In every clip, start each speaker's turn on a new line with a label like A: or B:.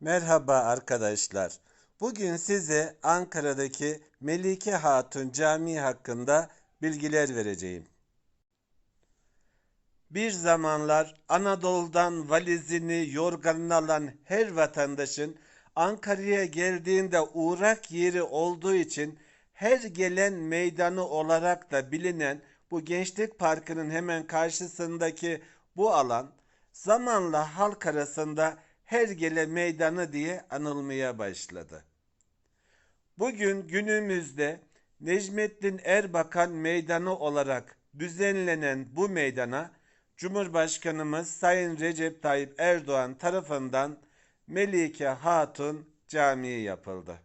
A: Merhaba arkadaşlar. Bugün size Ankara'daki Melike Hatun Camii hakkında bilgiler vereceğim. Bir zamanlar Anadolu'dan valizini, yorganını alan her vatandaşın Ankara'ya geldiğinde uğrak yeri olduğu için her gelen meydanı olarak da bilinen bu Gençlik Parkı'nın hemen karşısındaki bu alan zamanla halk arasında Hergele Meydanı diye anılmaya başladı. Bugün günümüzde Necmettin Erbakan Meydanı olarak düzenlenen bu meydana Cumhurbaşkanımız Sayın Recep Tayyip Erdoğan tarafından Melike Hatun Camii yapıldı.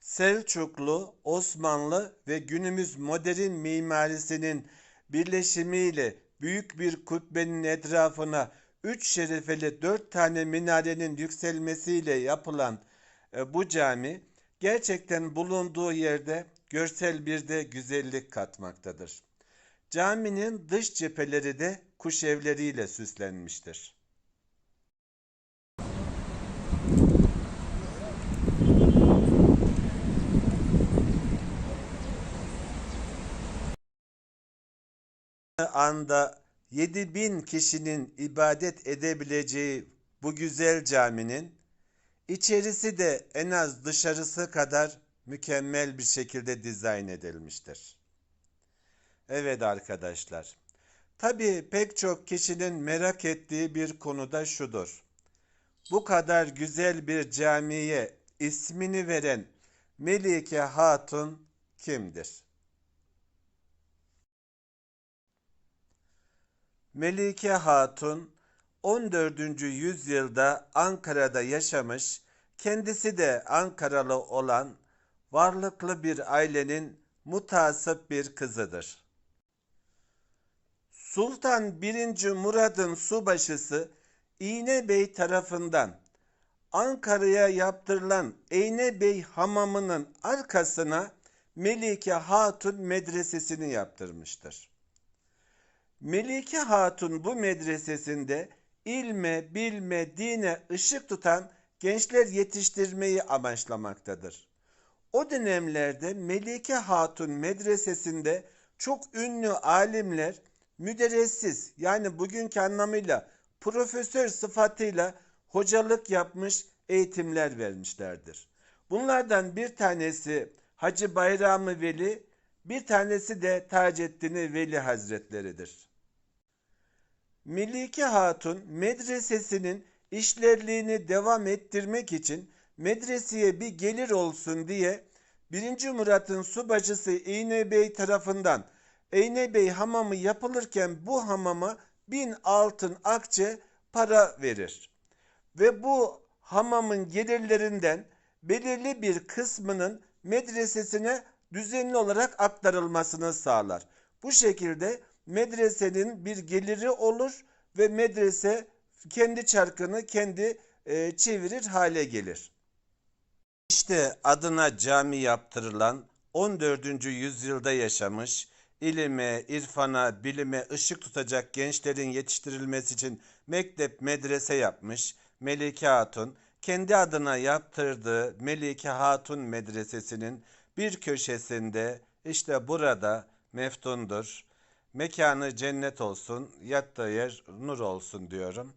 A: Selçuklu, Osmanlı ve günümüz modern mimarisinin birleşimiyle büyük bir kubbenin etrafına üç şerefeli dört tane minarenin yükselmesiyle yapılan e, bu cami gerçekten bulunduğu yerde görsel bir de güzellik katmaktadır. Caminin dış cepheleri de kuş evleriyle süslenmiştir. Anda 7000 kişinin ibadet edebileceği bu güzel caminin içerisi de en az dışarısı kadar mükemmel bir şekilde dizayn edilmiştir. Evet arkadaşlar. Tabii pek çok kişinin merak ettiği bir konu da şudur. Bu kadar güzel bir camiye ismini veren Melike Hatun kimdir? Melike Hatun 14. yüzyılda Ankara'da yaşamış, kendisi de Ankaralı olan varlıklı bir ailenin mutasip bir kızıdır. Sultan 1. Murad'ın subaşısı İğne Bey tarafından Ankara'ya yaptırılan Eyne Bey hamamının arkasına Melike Hatun medresesini yaptırmıştır. Melike Hatun bu medresesinde ilme, bilme, dine ışık tutan gençler yetiştirmeyi amaçlamaktadır. O dönemlerde Melike Hatun medresesinde çok ünlü alimler müderessiz yani bugünkü anlamıyla profesör sıfatıyla hocalık yapmış eğitimler vermişlerdir. Bunlardan bir tanesi Hacı Bayrami Veli, bir tanesi de Taceddin Veli Hazretleridir. Melike Hatun medresesinin işlerliğini devam ettirmek için medreseye bir gelir olsun diye 1. Murat'ın subacısı İğne Bey tarafından İğne Bey hamamı yapılırken bu hamama bin altın akçe para verir. Ve bu hamamın gelirlerinden belirli bir kısmının medresesine düzenli olarak aktarılmasını sağlar. Bu şekilde medresenin bir geliri olur ve medrese kendi çarkını kendi e, çevirir hale gelir. İşte adına cami yaptırılan 14. yüzyılda yaşamış, ilime, irfana, bilime ışık tutacak gençlerin yetiştirilmesi için mektep, medrese yapmış Melike Hatun, kendi adına yaptırdığı Melike Hatun Medresesi'nin bir köşesinde işte burada meftundur. Mekanı cennet olsun, yattığı yer nur olsun diyorum.